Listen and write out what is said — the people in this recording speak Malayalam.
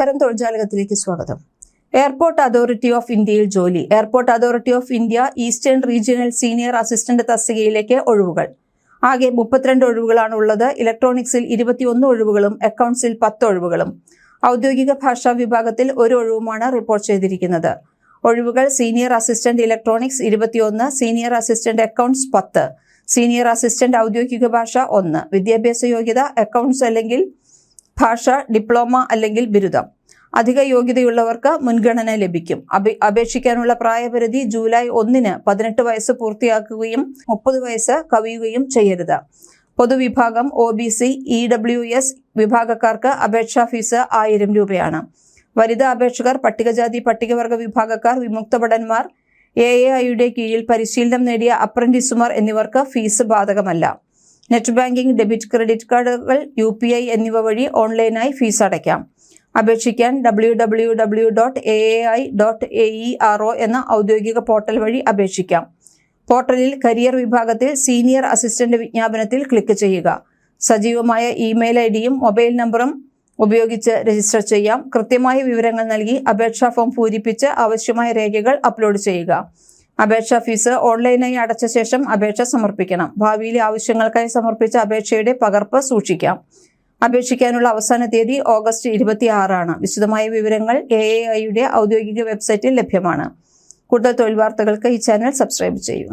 നമസ്കാരം തൊഴിൽജാലകത്തിലേക്ക് സ്വാഗതം. എയർപോർട്ട് അതോറിറ്റി ഓഫ് ഇന്ത്യയിൽ ജോലി. Airport authority of India eastern regional senior assistant തസ്തികയിലേക്ക് ഒഴിവുകൾ. ആകെ മുപ്പത്തിരണ്ട് ഒഴിവുകളാണ് ഉള്ളത്. ഇലക്ട്രോണിക്സിൽ ഇരുപത്തിയൊന്ന് ഒഴിവുകളും അക്കൗണ്ട്സിൽ പത്ത് ഒഴിവുകളും. ഔദ്യോഗിക ഭാഷാ വിഭാഗത്തിൽ ഒരു ഒഴിവുമാണ് റിപ്പോർട്ട് ചെയ്തിരിക്കുന്നത്. ഒഴിവുകൾ സീനിയർ അസിസ്റ്റന്റ് ഇലക്ട്രോണിക്സ് ഇരുപത്തിയൊന്ന് സീനിയർ അസിസ്റ്റന്റ് അക്കൗണ്ട്സ് പത്ത് സീനിയർ അസിസ്റ്റന്റ് ഔദ്യോഗിക ഭാഷ ഒന്ന് വിദ്യാഭ്യാസ യോഗ്യത അക്കൗണ്ട്സ് അല്ലെങ്കിൽ ഭാഷ ഡിപ്ലോമ അല്ലെങ്കിൽ ബിരുദം. അധിക യോഗ്യതയുള്ളവർക്ക് മുൻഗണന ലഭിക്കും. അപേ- അപേക്ഷിക്കാനുള്ള പ്രായപരിധി ജൂലൈ ഒന്നിന് പതിനെട്ട് വയസ്സ് പൂർത്തിയാക്കുകയും മുപ്പത് വയസ്സ് കവിയുകയും ചെയ്യരുത്. പൊതുവിഭാഗം O B C E W S വിഭാഗക്കാർക്ക് അപേക്ഷാ ഫീസ് ആയിരം രൂപയാണ്. വനിതാ അപേക്ഷകർ പട്ടികജാതി പട്ടികവർഗ വിഭാഗക്കാർ വിമുക്ത ഭടന്മാർ എ എ ഐയുടെ കീഴിൽ പരിശീലനം നേടിയ അപ്രന്റീസുമാർ എന്നിവർക്ക് ഫീസ് ബാധകമല്ല. നെറ്റ് ബാങ്കിംഗ് ഡെബിറ്റ് ക്രെഡിറ്റ് കാർഡുകൾ യു പി ഐ എന്നിവ വഴി ഓൺലൈനായി ഫീസ് അടയ്ക്കാം. അപേക്ഷിക്കാൻ W W W dot A I dot A E R O എന്ന ഔദ്യോഗിക പോർട്ടൽ വഴി അപേക്ഷിക്കാം. പോർട്ടലിൽ കരിയർ വിഭാഗത്തിൽ സീനിയർ അസിസ്റ്റന്റ് വിജ്ഞാപനത്തിൽ ക്ലിക്ക് ചെയ്യുക. സജീവമായ ഇമെയിൽ ഐ ഡിയും മൊബൈൽ നമ്പറും ഉപയോഗിച്ച് രജിസ്റ്റർ ചെയ്യാം. കൃത്യമായ വിവരങ്ങൾ നൽകി അപേക്ഷാ ഫോം പൂരിപ്പിച്ച് ആവശ്യമായ രേഖകൾ അപ്ലോഡ് ചെയ്യുക. അപേക്ഷാ ഫീസ് ഓൺലൈനായി അടച്ച ശേഷം അപേക്ഷ സമർപ്പിക്കണം. ഭാവിയിലെ ആവശ്യങ്ങൾക്കായി സമർപ്പിച്ച അപേക്ഷയുടെ പകർപ്പ് സൂക്ഷിക്കാം. അപേക്ഷിക്കാനുള്ള അവസാന തീയതി ഓഗസ്റ്റ് ഇരുപത്തി ആറാണ് വിശദമായ വിവരങ്ങൾ എ എ ഐയുടെ ഔദ്യോഗിക വെബ്സൈറ്റിൽ ലഭ്യമാണ്. കൂടുതൽ തൊഴിൽ വാർത്തകൾക്ക് ഈ ചാനൽ സബ്സ്ക്രൈബ് ചെയ്യൂ.